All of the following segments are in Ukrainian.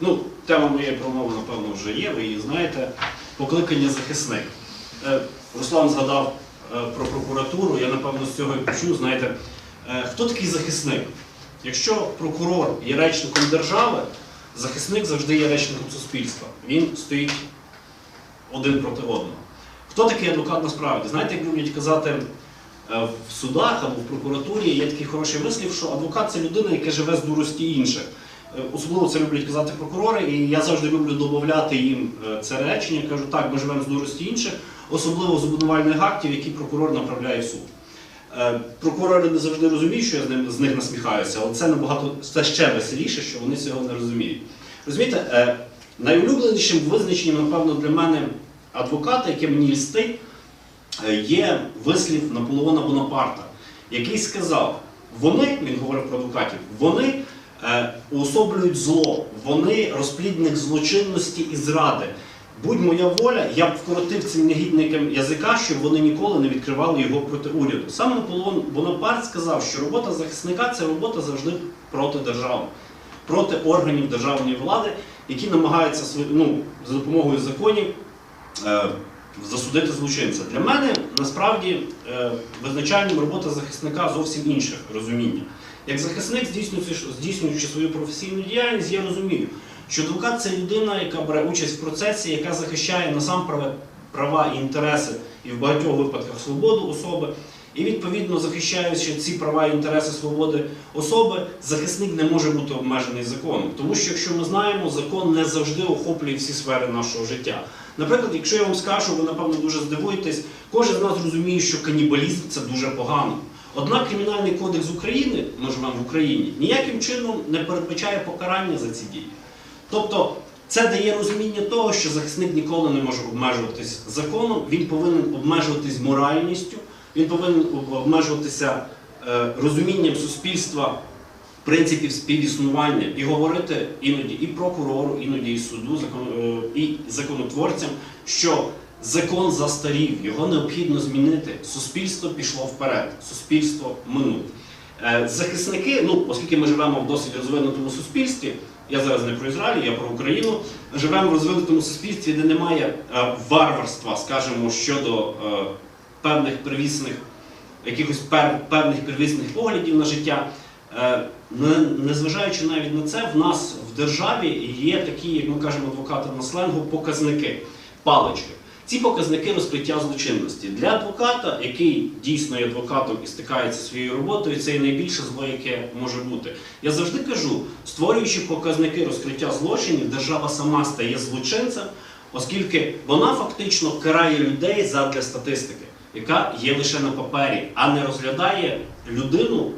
Ну, тема моєї промови, напевно, вже є, ви її знаєте. Покликання захисник. Е, Руслан згадав е, про прокуратуру, я напевно з цього і почну. Знаєте, е, хто такий захисник? Якщо прокурор є речником держави, захисник завжди є речником суспільства. Він стоїть один проти одного. Хто такий адвокат насправді? Знаєте, як люблять казати в судах або в прокуратурі, є такий хороший вислів, що адвокат це людина, яка живе з дурості інших. Е, Особливо це люблять казати прокурори, і я завжди люблю додати їм е, це речення. Кажу, так, ми живемо з дурості інших, особливо з обвинувальних актів, які прокурор направляє в суд. Е, Прокурори не завжди розуміють, що я з, ним, з них насміхаюся, але це набагато це ще веселіше, що вони цього не розуміють. Розумієте, найулюбленішим визначенням, напевно, для мене адвоката, яке мені льстить, є вислів Наполеона Бонапарта, який сказав: вони, він говорив про адвокатів, вони уособлюють зло, вони розплідник злочинності і зради. Будь моя воля, я б вкоротив цим негідникам язика, щоб вони ніколи не відкривали його проти уряду. Саме Наполеон Бонапарт сказав, що робота захисника це робота завжди проти держави, проти органів державної влади, які намагаються ну, за допомогою законів е, засудити злочинця. Для мене насправді е, визначальним робота захисника зовсім інше розуміння. Як захисник, здійснюючи, здійснюючи свою професійну діяльність, я розумію, що адвокат це людина, яка бере участь в процесі, яка захищає насамперед права і інтереси і в багатьох випадках свободу особи. І відповідно захищаючи ці права і інтереси свободи особи, захисник не може бути обмежений законом. Тому що, якщо ми знаємо, закон не завжди охоплює всі сфери нашого життя. Наприклад, якщо я вам скажу, ви напевно дуже здивуєтесь, кожен з нас розуміє, що канібалізм це дуже погано. Однак Кримінальний кодекс України, ми живемо в Україні, ніяким чином не передбачає покарання за ці дії. Тобто це дає розуміння того, що захисник ніколи не може обмежуватись законом, він повинен обмежуватись моральністю, він повинен обмежуватися е, розумінням суспільства принципів співіснування і говорити іноді і прокурору, іноді і суду, е, і законотворцям, що закон застарів, його необхідно змінити. Суспільство пішло вперед, суспільство минуле. Е, Захисники, ну оскільки ми живемо в досить розвинутому суспільстві, я зараз не про Ізраїль, я про Україну. Живемо в розвинутому суспільстві, де немає варварства, скажімо, щодо певних первісних, якихось певних первісних поглядів на життя. Е, Незважаючи навіть на це, в нас в державі є такі, як ми кажемо адвокати на сленгу, показники, палички. Ці показники розкриття злочинності. Для адвоката, який дійсно є адвокатом і стикається своєю роботою, це є найбільше зло, яке може бути. Я завжди кажу, створюючи показники розкриття злочинів, держава сама стає злочинцем, оскільки вона фактично карає людей задля статистики, яка є лише на папері, а не розглядає людину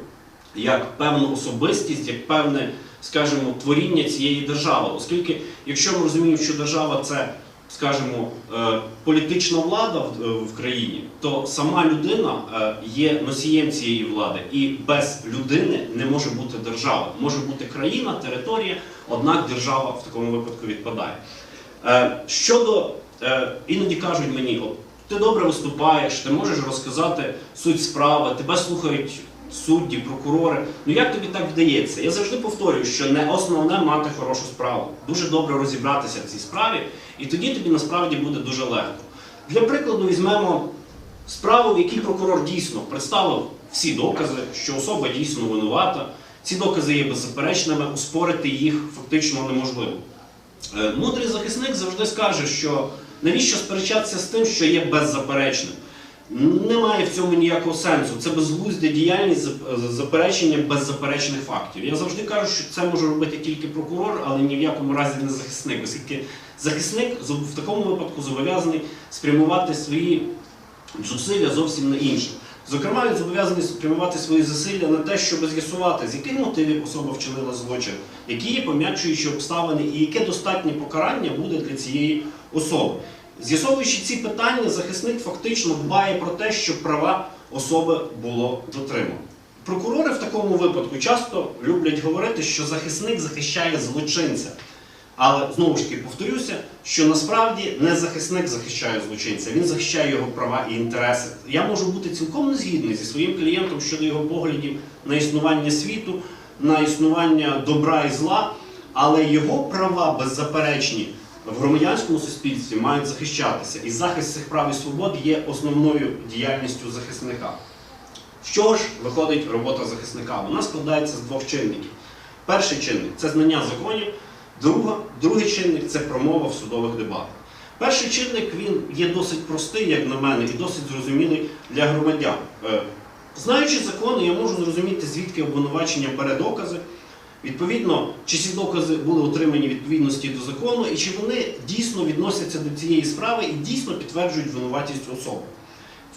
як певну особистість, як певне, скажімо, творіння цієї держави. Оскільки, якщо ми розуміємо, що держава це, скажімо, е, політична влада в, е, країні, то сама людина е, є носієм цієї влади, і без людини не може бути держава. Може бути країна, територія, однак держава в такому випадку відпадає. Щодо іноді кажуть мені, от ти добре виступаєш, ти можеш розказати суть справи, тебе слухають судді, прокурори. Ну як тобі так вдається? Я завжди повторюю, що не основне мати хорошу справу, дуже добре розібратися в цій справі, і тоді тобі насправді буде дуже легко. Для прикладу, візьмемо справу, в якій прокурор дійсно представив всі докази, що особа дійсно винувата. Ці докази є беззаперечними, успорити їх фактично неможливо. Е, Мудрий захисник завжди скаже, що навіщо сперечатися з тим, що є беззаперечним. Немає в цьому ніякого сенсу. Це безглуздя діяльність заперечення беззаперечних фактів. Я завжди кажу, що це може робити тільки прокурор, але ні в якому разі не захисник, оскільки захисник в такому випадку зобов'язаний спрямувати свої зусилля зовсім на інше. Зокрема, він зобов'язаний спрямувати свої зусилля на те, щоб з'ясувати, з яких мотивів особа вчинила злочин, які є пом'якчуючі обставини і яке достатнє покарання буде для цієї особи. З'ясовуючи ці питання, захисник фактично дбає про те, щоб права особи було дотримано. Прокурори в такому випадку часто люблять говорити, що захисник захищає злочинця. Але знову ж таки повторюся, що насправді не захисник захищає злочинця, він захищає його права і інтереси. Я можу бути цілком не згідний зі своїм клієнтом щодо його поглядів на існування світу, на існування добра і зла. але його права беззаперечні в громадянському суспільстві мають захищатися. І захист цих прав і свобод є основною діяльністю захисника. Чого ж виходить робота захисника? Вона складається з двох чинників. Перший чинник це знання законів, друга, другий чинник це промова в судових дебатах. Перший чинник він є досить простий, як на мене, і досить зрозумілий для громадян. Е, Знаючи закони, я можу зрозуміти, звідки обвинувачення бере докази. Відповідно, чи ці докази були отримані відповідності до закону, і чи вони дійсно відносяться до цієї справи і дійсно підтверджують винуватість особи.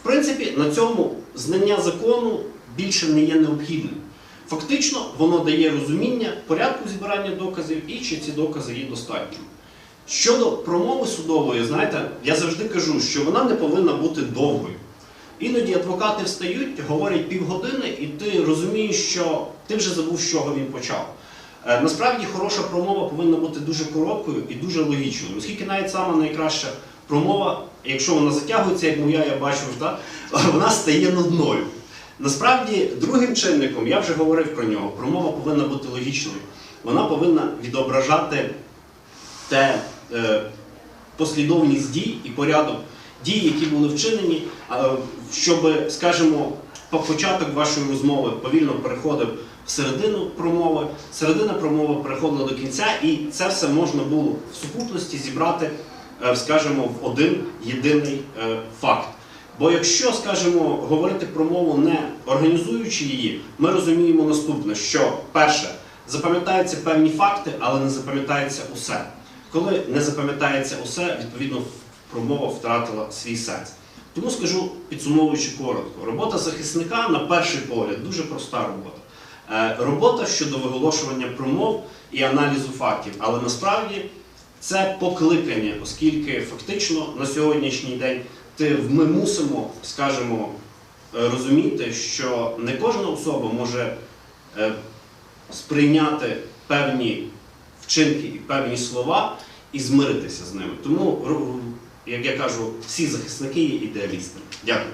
В принципі, на цьому знання закону більше не є необхідним. Фактично, воно дає розуміння порядку зібрання доказів і чи ці докази є достатніми. Щодо промови судової, знаєте, я завжди кажу, що вона не повинна бути довгою. Іноді адвокати встають, говорять півгодини, і ти розумієш, що ти вже забув, з чого він почав. Е, Насправді хороша промова повинна бути дуже короткою і дуже логічною, оскільки навіть сама найкраща промова, якщо вона затягується, як моя, я бачу, вона стає нудною. Насправді, другим чинником, я вже говорив про нього, промова повинна бути логічною. Вона повинна відображати те е, послідовність дій і порядок дій, які були вчинені, щоб, скажімо, по- початок вашої розмови повільно переходив в середину промови, середина промови переходила до кінця, і це все можна було в сукупності зібрати, е, скажімо, в один єдиний е, факт. Бо якщо, скажімо, говорити про мову не організуючи її, ми розуміємо наступне, що перше, запам'ятаються певні факти, але не запам'ятається усе. Коли не запам'ятається усе, відповідно промова втратила свій сенс. Тому скажу, підсумовуючи коротко, робота захисника на перший погляд дуже проста робота. Е, Робота щодо виголошування промов і аналізу фактів, але насправді це покликання, оскільки фактично на сьогоднішній день ми мусимо, скажімо, е, розуміти, що не кожна особа може е, сприйняти певні вчинки і певні слова і змиритися з ними. Тому, як я кажу, всі захисники є ідеалістами. Дякую.